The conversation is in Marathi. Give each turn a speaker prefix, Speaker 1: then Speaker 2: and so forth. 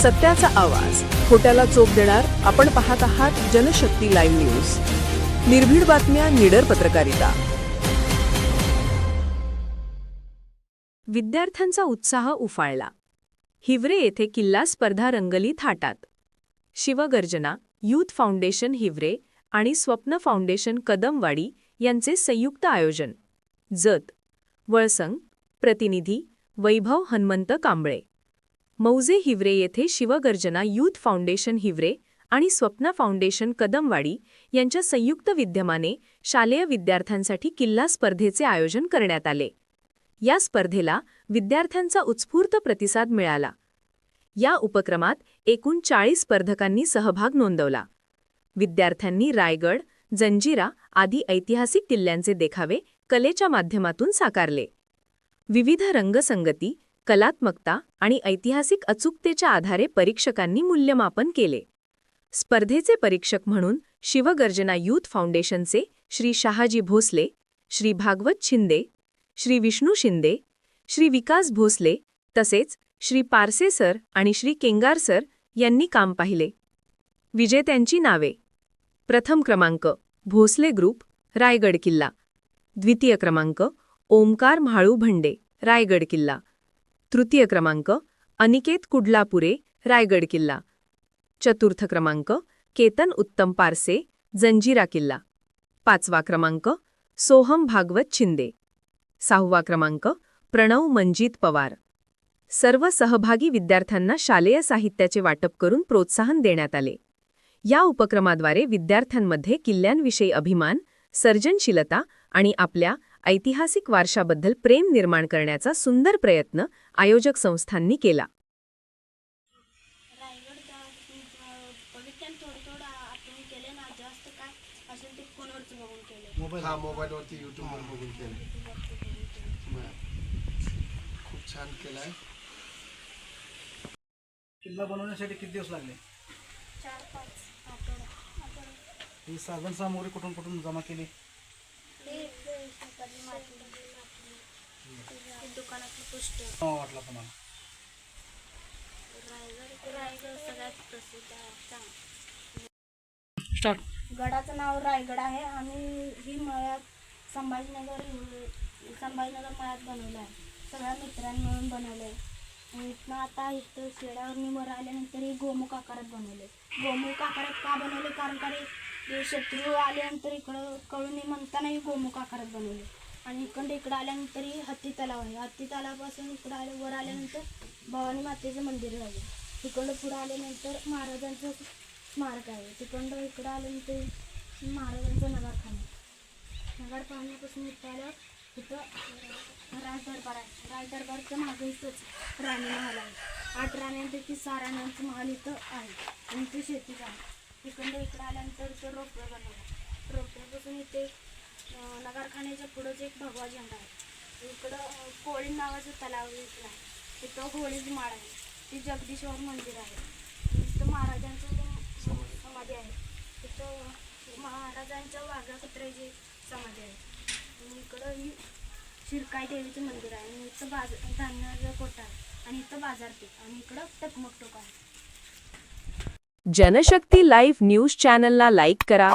Speaker 1: सत्याचा आवाज. खोट्याला चोप देणार आपण पाहत आहात जनशक्ती लाईव्ह न्यूज. निर्भीड बातम्या निडर पत्रकारिता. विद्यार्थ्यांचा उत्साह उफाळला. हिवरे येथे किल्ला स्पर्धा रंगली थाटात. शिवगर्जना यूथ फाउंडेशन हिवरे आणि स्वप्न फाउंडेशन कदमवाडी यांचे संयुक्त आयोजन. जत वळसंग प्रतिनिधी वैभव हनुमंत कांबळे. मौजे हिवरे येथे शिवगर्जना यूथ फाउंडेशन हिवरे आणि स्वप्ना फाउंडेशन कदमवाडी यांच्या संयुक्त विद्यमाने शालेय विद्यार्थ्यांसाठी किल्ला स्पर्धेचे आयोजन करण्यात आले. या स्पर्धेला विद्यार्थ्यांचा उत्स्फूर्त प्रतिसाद मिळाला. या उपक्रमात एकूण चाळीस स्पर्धकांनी सहभाग नोंदवला. विद्यार्थ्यांनी रायगड जंजिरा आदी ऐतिहासिक किल्ल्यांचे देखावे कलेच्या माध्यमातून साकारले. विविध रंगसंगती कलात्मकता आणि ऐतिहासिक अचूकतेच्या आधारे परीक्षकांनी मूल्यमापन केले. स्पर्धेचे परीक्षक म्हणून शिवगर्जना यूथ फाउंडेशनचे श्री शहाजी भोसले श्री भागवत शिंदे श्री विष्णू शिंदे श्री विकास भोसले तसेच श्री पारसे सर आणि श्री केंगार सर यांनी काम पाहिले. विजेत्यांची नावे. प्रथम क्रमांक भोसले ग्रुप रायगड किल्ला. द्वितीय क्रमांक ओमकार म्हाळू भंडे रायगड किल्ला. तृतीय क्रमांक अनिकेत कुडलापुरे रायगड किल्ला. चतुर्थ क्रमांक केतन उत्तम पारसे जंजिरा किल्ला. पाचवा क्रमांक सोहम भागवत शिंदे. सहावा क्रमांक प्रणव मंजित पवार. सर्व सहभागी विद्यार्थ्यांना शालेय साहित्याचे वाटप करून प्रोत्साहन देण्यात आले. या उपक्रमाद्वारे विद्यार्थ्यांमध्ये किल्ल्यांविषयी अभिमान सर्जनशीलता आणि आपल्या ऐतिहासिक वारशाबद्दल प्रेम निर्माण करण्याचा सुंदर प्रयत्न आयोजक संस्थांनी केला.
Speaker 2: रायगड गा- बघितलं थोडं थोडं आठवण केले ना जास्त काय असेल ते फोनवरच बघून केले
Speaker 3: मोबाईल हा मोबाईलवरती यूट्यूबवर बघून केलं बरं. खूप छान केलाय.
Speaker 4: किल्ला बनवण्यासाठी किती दिवस लागले? ही साधन सामुग्री कुठून कुठून जमा केली
Speaker 2: ते सकाळी माती ते दुकानातलं पुस्तक
Speaker 4: केव्हा वाटला तुम्हाला?
Speaker 2: रायगड रायगड सगळ्यात प्रसिद्ध आहे चांगला.
Speaker 4: स्टार्ट.
Speaker 2: गडाचं नाव रायगड आहे आणि ही मळ्यात संभाजीनगर संभाजीनगर मळ्यात बनवलं आहे. सगळ्या मित्रांनी मिळून बनवलं आहे. आणि इथनं आता इथं शेडावरनी वर आल्यानंतर हे गोमुख आकारात बनवले गोमुख आकारात का बनवले? कारण का शत्रू आल्यानंतर इकडं कळून म्हणताना हे गोमुख आकारात बनवले आणि इकडं इकडं आल्यानंतर ही हत्ती तलाव आहे. हत्ती तलावापासून इकडं आल्या वर आल्यानंतर भवानी मातेचं मंदिर आहे. तिकडं पुढं आल्यानंतर महाराजांचं स्मारक आहे. तिकडं इकडं आल्यानंतर महाराजांचं नगरखाना. नगर पाहण्यापासून इथं आल्यावर तिथं राजदरबार आहे. राजदरबारचं मागे इथंच राणी महाल आहे. आठ राण्यांपैकी सहा राण्यांचं महाल इथं आहे. आणि ते शेतीचं आहे. तिकडं इकडं आल्यानंतर इथं रोपवे बनवलं. रोपव्यापासून इथे नगारखान्याच्या पुढं जे एक भगवा झेंडा आहे इकडं कोळी नावाचं तलाव इकडं आहे. तिथं होळीची माळ आहे. ती जगदीश्वर मंदिर आहे. तिथं महाराजांचं सम- समाधी आहे. तिथं महाराजांच्या वाघा कुत्र्याची समाधी आहे. आणि इकडं ही शिरकाई देवीचं मंदिर आहे. आणि इथं बाज धान्याचा कोटा आहे? आणि इथं बाजारपेठ आणि इकडं टकमक टोक आहे.
Speaker 1: जनशक्ती लाईव्ह न्यूज चॅनलला लाईक करा.